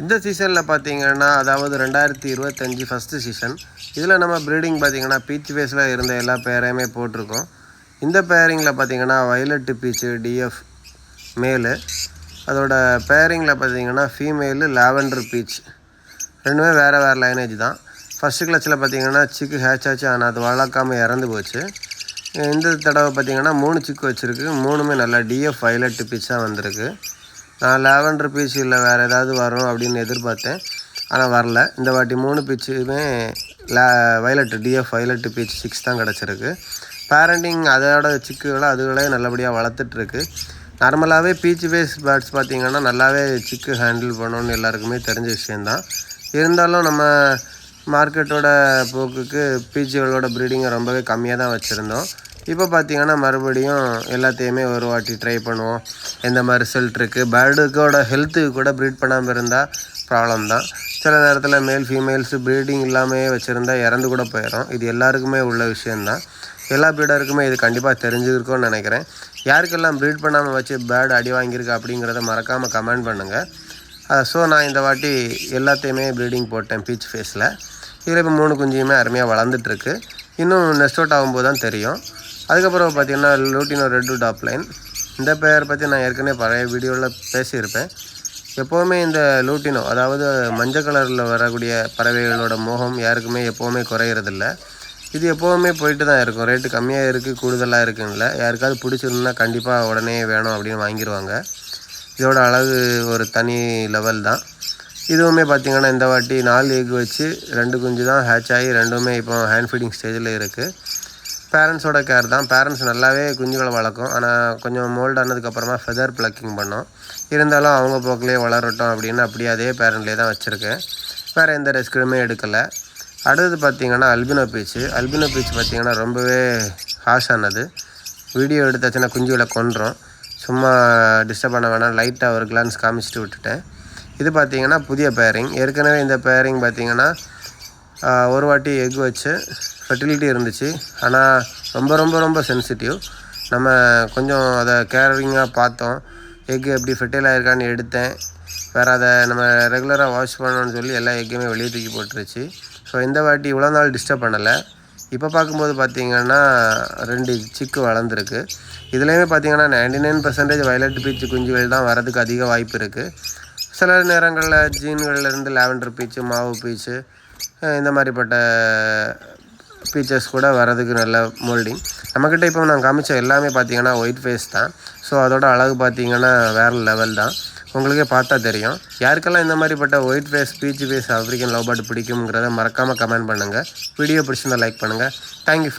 இந்த சீசனில் பார்த்தீங்கன்னா அதாவது ரெண்டாயிரத்தி இருபத்தஞ்சி ஃபஸ்ட்டு சீசன் இதில் நம்ம ப்ரீடிங் பார்த்தீங்கன்னா பீச் ஃபேஸில் இருந்த எல்லா பேரையுமே போட்டிருக்கோம். இந்த பேரிங்கில் பார்த்தீங்கன்னா வயலட்டு பீச்சு டிஎஃப் மேலு அதோட பேரிங்கில் பார்த்தீங்கன்னா ஃபீமேலு லாவெண்டர் பீச் ரெண்டுமே வேறு வேறு லைனேஜ் தான். ஃபஸ்ட்டு கிளச்சில் பார்த்தீங்கன்னா சிக்கு ஹேச் ஆச்சு ஆனால் அது வளர்க்காமல் இறந்து போச்சு. இந்த தடவை பார்த்தீங்கன்னா மூணு சிக்கு வச்சுருக்கு மூணுமே நல்லா டிஎஃப் வயலட்டு தான் வந்திருக்கு. நான் லாவெண்டர் பீச் இல்லை வேறு ஏதாவது வரும் அப்படின்னு எதிர்பார்த்தேன் ஆனால் வரல. இந்த வாட்டி மூணு பீச்சுமே லே violet DF violet peach six தான் கிடச்சிருக்கு. பேரண்டிங் அதோட சிக்குகளை அதுகளே நல்லபடியாக வளர்த்துட்ருக்கு. நார்மலாகவே பீச் பேஸ் பேர்ட்ஸ் பார்த்திங்கன்னா நல்லாவே சிக்கு ஹேண்டில் பண்ணணும்னு எல்லாருக்குமே தெரிஞ்ச விஷயந்தான் இருந்தாலும் நம்ம மார்க்கெட்டோட போக்குக்கு பீச்சுகளோட ப்ரீடிங்கை ரொம்பவே கம்மியாக தான் வச்சுருந்தோம். இப்போ பார்த்தீங்கன்னா மறுபடியும் எல்லாத்தையுமே ஒரு வாட்டி ட்ரை பண்ணுவோம். எந்த மாதிரி ரிசல்ட் இருக்குது பேர்டுக்கோட ஹெல்த்துக்கு கூட ப்ரீட் பண்ணாமல் இருந்தால் ப்ராப்ளம் தான். சில நேரத்தில் மேல் ஃபீமேல்ஸு ப்ரீடிங் இல்லாமையே வச்சுருந்தா இறந்து கூட போயிடும் இது எல்லாருக்குமே உள்ள விஷயந்தான் எல்லா ப்ரீடருக்குமே இது கண்டிப்பாக தெரிஞ்சிருக்கும்னு நினைக்கிறேன். யாருக்கெல்லாம் ப்ரீட் பண்ணாமல் வச்சு பேர்டு அடி வாங்கியிருக்கு அப்படிங்கிறத மறக்காமல் கமெண்ட் பண்ணுங்கள் ஸோ நான் இந்த வாட்டி எல்லாத்தையுமே ப்ரீடிங் போட்டேன் பீச் ஃபேஸில் இதில் இப்போ மூணு குஞ்சியுமே அருமையாக வளர்ந்துட்டுருக்கு இன்னும் நெஸ்ட் அவுட் ஆகும்போது தான் தெரியும். அதுக்கப்புறம் பார்த்திங்கன்னா லூட்டினோ ரெட் டாப் லைன். இந்த பெயர் பற்றி நான் ஏற்கனவே பழைய வீடியோவில் பேசியிருப்பேன். எப்போவுமே இந்த லூட்டினோ அதாவது மஞ்சள் கலரில் வரக்கூடிய பறவைகளோட மோகம் யாருக்குமே எப்போவுமே குறையிறதில்ல. இது எப்போவுமே போயிட்டு தான் இருக்கும். ரேட்டு கம்மியாக இருக்குது கூடுதலாக இருக்குங்கள யாருக்காவது பிடிச்சிருந்தா கண்டிப்பாக உடனே வேணும் அப்படின்னு வாங்கிடுவாங்க இதோட அழகு ஒரு தனி லெவல் தான். இதுவுமே பார்த்திங்கன்னா இந்த வாட்டி நாலு எக் வச்சு ரெண்டு குஞ்சு தான் ஹேட்ச் ஆகி ரெண்டுமே இப்போ ஹேண்ட் ஃபீடிங் ஸ்டேஜில் இருக்குது பேரண்ட்ஸோட கேர் தான். பேரண்ட்ஸ் நல்லாவே குஞ்சுகளை வளர்க்கும். ஆனால் கொஞ்சம் மோல்ட் ஆனதுக்கப்புறமா ஃபெதர் ப்ளக்கிங் பண்ணோம். இருந்தாலும் அவங்க போக்கிலே வளரட்டும் அப்படின்னு அப்படியே அதே பேரண்ட்லேயே தான் வச்சுருக்கேன். வேறு எந்த ரெஸ்க்குமே எடுக்கலை. அடுத்தது பார்த்திங்கன்னா அல்பினோ பீச்சு அல்பினோ பீச் பார்த்திங்கன்னா ரொம்பவே ஹாஷானது வீடியோ எடுத்தாச்சுன்னா குஞ்சுகளை கொன்றோம். சும்மா டிஸ்டர்ப் பண்ண வேணாம். லைட்டாக ஒரு கிளான்ஸ் காமிச்சிட்டு விட்டுட்டேன். இது பார்த்திங்கன்னா புதிய பேரிங் ஏற்கனவே இந்த பேரிங் பார்த்திங்கன்னா ஒரு வாட்டி எக் வச்சு ஃபெர்டிலிட்டி இருந்துச்சு. ஆனால் ரொம்ப ரொம்ப ரொம்ப சென்சிட்டிவ் நம்ம கொஞ்சம் அதை கேரிங்காக பார்த்தோம். எக் எப்படி ஃபெர்டைல் ஆயிருக்கான்னு எடுத்தேன். வேறு அதை நம்ம ரெகுலராக வாஷ் பண்ணணும்னு சொல்லி எல்லா எக்கையுமே வெளியே தூக்கி போட்டுருச்சு. ஸோ இந்த வாட்டி இவ்வளோ நாள் டிஸ்டர்ப் பண்ணலை. இப்போ பார்க்கும்போது பார்த்திங்கன்னா ரெண்டு சிக்கு வளர்ந்துருக்கு. இதுலேயுமே பார்த்திங்கன்னா ninety nine percentage violet peach குஞ்சுகள் தான் வரதுக்கு அதிக வாய்ப்பு இருக்குது சில நேரங்களில் ஜீன்கள்லேருந்து லாவெண்டர் பீச்சு மாவு பீச்சு இந்த மாதிரிப்பட்ட பீச்சர்ஸ் கூட வரதுக்கு நல்ல மோல்டிங் நம்மக்கிட்ட இப்போ நான் காமிச்ச எல்லாமே பார்த்தீங்கன்னா ஒயிட் ஃபேஸ் தான். ஸோ அதோட அழகு பார்த்தீங்கன்னா வேறு லெவல் தான். உங்களுக்கே பார்த்தா தெரியும். யாருக்கெல்லாம் இந்த மாதிரிப்பட்ட white face peach face African love bird பிடிக்குங்கிறத மறக்காமல் கமெண்ட் பண்ணுங்கள் வீடியோ பிடிச்சிருந்தால் லைக் பண்ணுங்கள் தேங்க்யூ ஃப்ரெண்ட்ஸ்